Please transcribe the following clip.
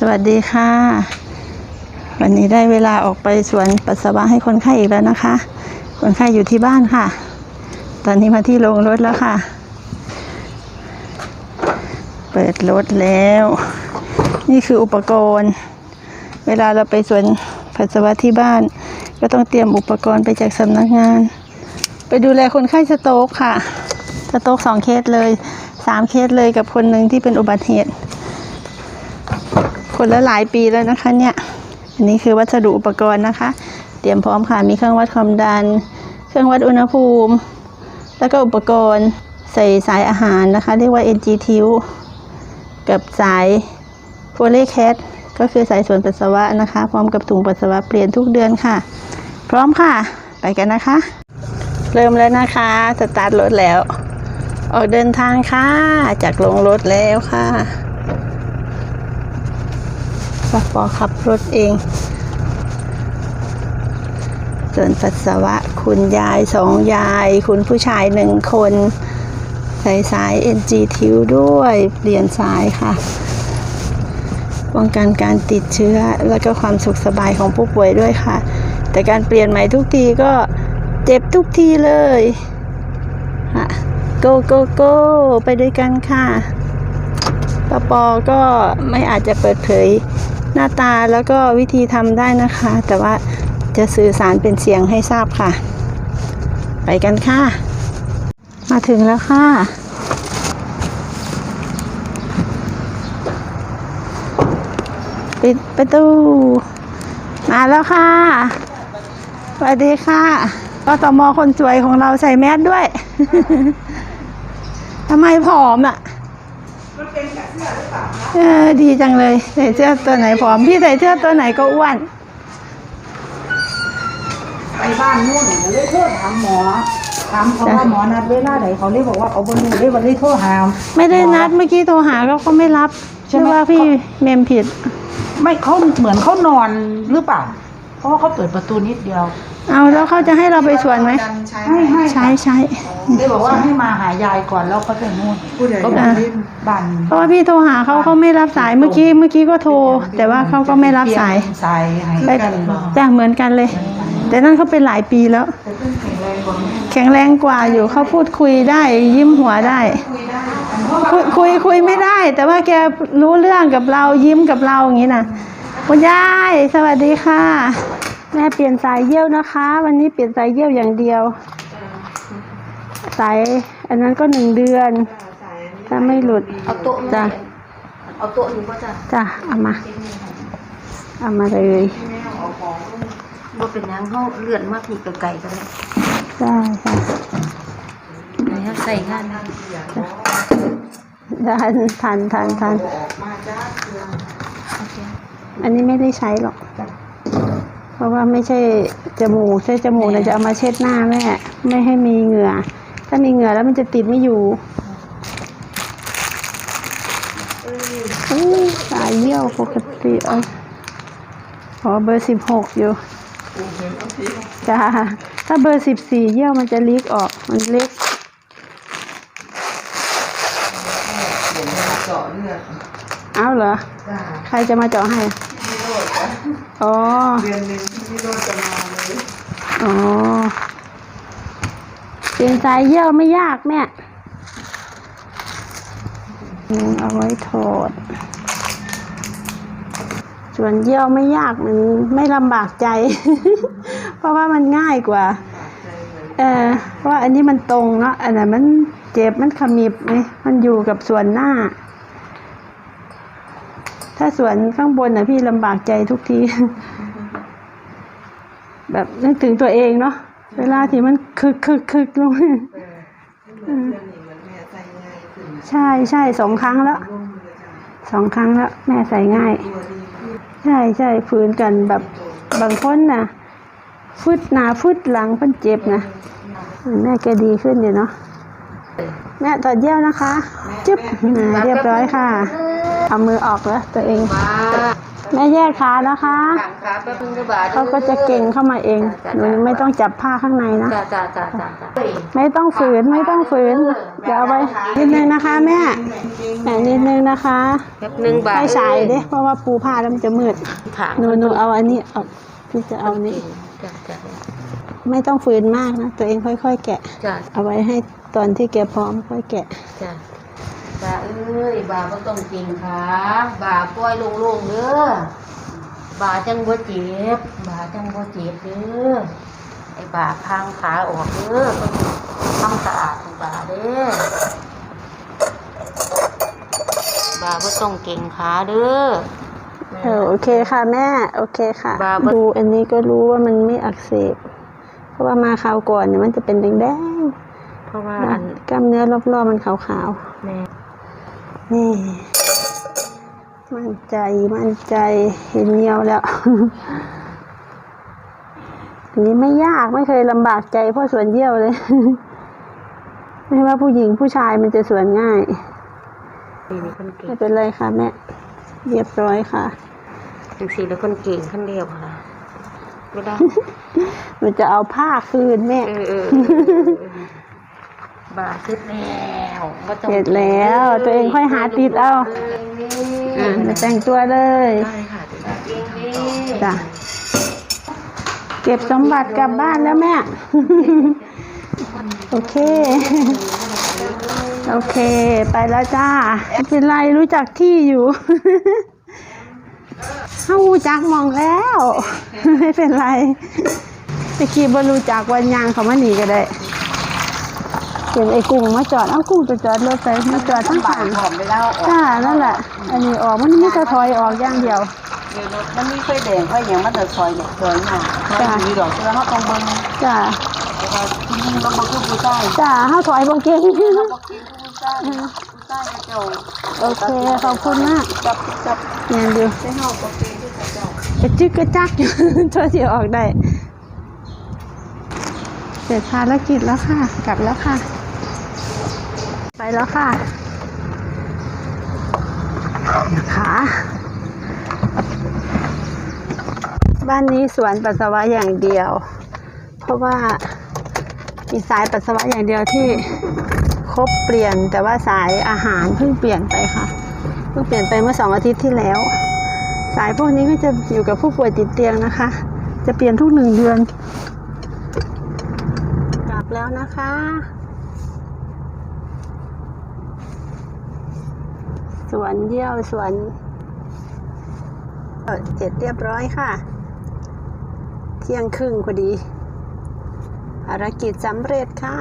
สวัสดีค่ะ วันนี้ได้เวลาออกไปสวนปัสสาวะให้คนไข้อีกแล้วนะคะ คนไข้อยู่ที่บ้านค่ะ ตอนนี้มาที่โรงรถแล้วค่ะ เปิดรถแล้ว นี่คืออุปกรณ์ เวลาเราไปสวนปัสสาวะที่บ้าน ก็ต้องเตรียมอุปกรณ์ไปจากสำนักงาน ไปดูแลคนไข้สโต๊กค่ะ สโต๊กสองเคสเลยสามเคสเลยกับคนหนึ่งที่เป็นอุบัติเหตุ คนละหลายปีแล้วนะคะเนี่ย อันนี้คือวัสดุอุปกรณ์นะคะ เตรียมพร้อมค่ะ มีเครื่องวัดความดัน เครื่องวัดอุณหภูมิ แล้วก็อุปกรณ์ใส่สายอาหารนะคะ เรียกว่า NG t u กับสายโฟเลแคทก็คือสายส่วนปัสสาวะนะคะ พร้อมกับถุงปัสสาวะเปลี่ยนทุกเดือนค่ะ พร้อมค่ะ ไปกันนะคะ เริ่มแล้วนะคะ สตาร์ทรถแล้ว ออกเดินทางค่ะ จากลงรถแล้วค่ะ ปอปอขับรถเอง ส่วนปัสสาวะคุณยายสองยาย คุณผู้ชายหนึ่งคน ใส่สาย NG ทิวด้วย เปลี่ยนสายค่ะป้องกันการติดเชื้อและก็ความสุขสบายของผู้ป่วยด้วยค่ะ แต่การเปลี่ยนใหม่ทุกทีก็เจ็บทุกทีเลยค่ะ go go go ไปด้วยกันค่ะปปอก็ไม่อาจจะเปิดเผย หน้าตาแล้วก็วิธีทำได้นะคะ แต่ว่าจะสื่อสารเป็นเสียงให้ทราบค่ะ ไปกันค่ะ มาถึงแล้วค่ะปิดประตู มาแล้วค่ะสวัสดีค่ะ ก็ตมคนสวยของเราใส่แมสด้วย ทำไมผอมอะเออ ดีจังเลยใส่เสื้อตัวไหนผอม พี่ใส่เสื้อตัวไหนก็อ้วน ไปบ้านนู่นก็เลยโทรถามหมอถามเขาว่าหมอนัดเวลาไหนเขาเลยบอกว่าเขาบนรู้เลยวันเลยโทรหาไม่ได้นัดเมื่อกี้โทรหาก็เขาไม่รับใช่ใช่ไหมว่าพี่เมมผิด ไม่เขาเหมือนเขานอนหรือเปล่า เพราะว่าเขาเปิดประตูนิดเดียว เอาแล้วเขาจะให้เราไปสวนไหมให้ให้ใช้ใช้เลยบอกว่าให้มาหายายก่อนแล้วเขาจะนู่นเขาบอกที่บ้านเพราะว่าพี่โทรหาเขาเขาไม่รับสายเมื่อกี้เมื่อกี้ก็โทร แต่ว่าเขาก็ไม่รับสายเปลี่นสายให้ไปกันบ่จ้ะเหมือนกันเลย แต่นั่นเขาเป็นหลายปีแล้ว แข็งแรงกว่าอยู่เขาพูดคุยได้ยิ้มหัวได้คุยคุยคุยไม่ได้ แต่ว่าแกรู้เรื่องกับเรายิ้มกับเราอย่างนี้นะคุณยายสวัสดีค่ะ แม่เปลี่ยนสายเยี่ยวนะคะ วันนี้เปลี่ยนสายเยี่ยวอย่างเดียว สายอันนั้นก็หนึ่งเดือน ถ้าไม่หลุดเอาโต๊ะจ้ะเอาโต๊ะนี้ก็จะจ้ะเอามาเอามาเลยบ่เป็นหยังเขาเลื่อนมากนี่ไกลๆกันเลยได้ค่ะนี่ใส่งานได้ได้ทันทันทันอันนี้ไม่ได้ใช้หรอก เพราะว่าไม่ใช่จมูกใช่จมูกเนี่ยจะเอามาเช็ดหน้าแม่ไม่ให้มีเหงื่อ ถ้ามีเหงื่อแล้วมันจะติดไม่อยู่อู้สายเยี่ยวปกติเอะขอเบอร์สิบหกอยู่จ้าถ้าเบอร์สิบสี่เยี่ยวมันจะลีกออกมันเล็กเจาะเลือดเอาเหรอจ้าใครจะมาเจาะให้ อ๋อ เดือนหนึ่งที่พี่โรจน์จะมาเลยอ๋อเปลี่ยนสายเยี่ยวไม่ยากแม่อืมเอาไว้ถอด ส่วนเยี่ยวไม่ยากมันไม่ลำบากใจ เพราะว่ามันง่ายกว่า เออเพราะว่าอันนี้มันตรงเนาะอันนั้นมันเจ็บมันขมิบไงมันอยู่กับส่วนหน้า ถ้าส่วนข้างบนน่ะพี่ลำบากใจทุกที แบบนึกถึงตัวเองเนาะเวลาที่มันคึกคึกคึกลงเออเหมือนเพื่อนนี่เหมือนแม่ใส่ง่ายขึ้นใช่ใช่สองครั้งแล้วร่วมมือจ้าสองครั้งแล้ว แม่ใส่ง่ายตัวดีขึ้นใช่ใช่ฝืนกันแบบบางคนน่ะฟึดหนาฟึดหลังมันเจ็บนะแม่แกดีขึ้นอยู่เนาะแม่ถอดเยี่ยวนะคะ จึ๊บอ่าเรียบร้อยค่ะ เอามือออกแล้วตัวเองแม่แยกขานะคะขางขาแป๊บนึงเด้อบาเขาก็จะเก่งเข้ามาเองหนูไม่ต้องจับผ้าข้างในนะจ้าจ้าจ้าจ้าจ้าไม่ต้องฝืนไม่ต้องฝืนเดี๋ยวเอาไว้นิดนึงนะคะแม่แหมนิดนึงนะคะแป๊บนึงบาไม่ฉายเด้เพราะว่าปูผ้าแล้วมันจะมืดขางหนูหนูเอาอันนี้เอาพี่จะเอานี้จ้าจ้าไม่ต้องฝืนมากนะ ตัวเองค่อย ๆ แกะจ้าเอาไว้ให้ตอนที่แกพร้อมค่อยแกะจ้า บาเอ้ยบาก็ต้องเก่งขาบาปล่อยโล่งๆเด้อบาจังบ่เจ็บบาจังบ่เจ็บเด้อไอ้บาพางขาออกเด้อต้องทำสะอาดให้บาเด้อบาก็ต้องเก่งขาเด้อเออโอเคค่ะแม่ โอเคค่ะบาบดูอันนี้ก็รู้ว่ามันไม่อักเสบ เพราะว่ามาคราวก่อนเนี่ยมันจะเป็นแดงเพราะว่าๆอันะนกล้ามเนื้อรอบๆมันขาวแม่ๆ นี่มั่นใจมั่นใจเห็นเหนียวแล้วอันนี้ไม่ยากไม่เคยลำบากใจเพราะสวนเยี่ยวเลย ไม่ว่าผู้หญิงผู้ชายมันจะสวนง่ายนี่นี่คนเก่งไม่เป็นไรค่ะแม่เรียบร้อยค่ะจังสี่แล้วคนเก่งขั้นเดียวค่ะไม่ได้หนูจะเอาผ้าคืนแม่ บาเสร็จแล้วบ่ต้องเสร็จแล้ว ตัวเองค่อยหาติดเอาอ่ามาแต่งตัวเลยได้ค่ะเดี๋ยวได้เก่งเด้จ้ะเก็บสมบัติกลับบ้านแล้วแม่ โอเค โอเค ไปแล้วจ้าไม่เป็นไรรู้จักที่อยู่ เฮารู้จักหมองแล้ว ไม่เป็นไรตะกี้บ่รู้จักวันยางเขามาหนีก็ได้ เห็นไอ้กุ้งมาจอด เอ้ากุ้งจะจอดรถไปมาจอดทั้งบาผ่าดนหอมไปแล้วออกจ้านั่นแหละ อันนี้ออกมันมีแต่ถอยออกอย่างเดียว เดี๋ยวรถมันมีไฟแดงไฟหยังมันเดินซอยเนี่ยซอยหน้าซอยอยู่ดอกเสื้อเขาต้องเบิ่งจ้าแล้วก็ที่นี่ต้องมาคือผู้ชายจ้าเฮาถอยบ่เก่งเขาบอกกินผู้ชายผู้ชายเจ้าโอเคขอบคุณมากจับจับเนียนอยู่ใช้เฮาบอกกินที่เจ้ากระจึกกระจักอยู่ตัวที่ออกได้ เสร็จภารกิจแล้วค่ะ กลับแล้วค่ะไป แล้วค่ะนะคะบ้านนี้สวนปัสสาวะอย่างเดียว เพราะว่ามีสายปัสสาวะอย่างเดียวที่ครบเปลี่ยนแต่ว่าสายอาหารเพิ่งเปลี่ยนไปค่ะเพิ่งเปลี่ยนไปเมื่อสองอาทิตย์ที่แล้ว สายพวกนี้ก็จะอยู่กับผู้ป่วยติดเตียงนะคะ จะเปลี่ยนทุกหนึ่งเดือนกลับแล้วนะคะ วนเยี่ยวสวนเอ่อเสร็จเรียบร้อยค่ะ เที่ยงครึ่งพอดีภารกิจสำเร็จค่ะ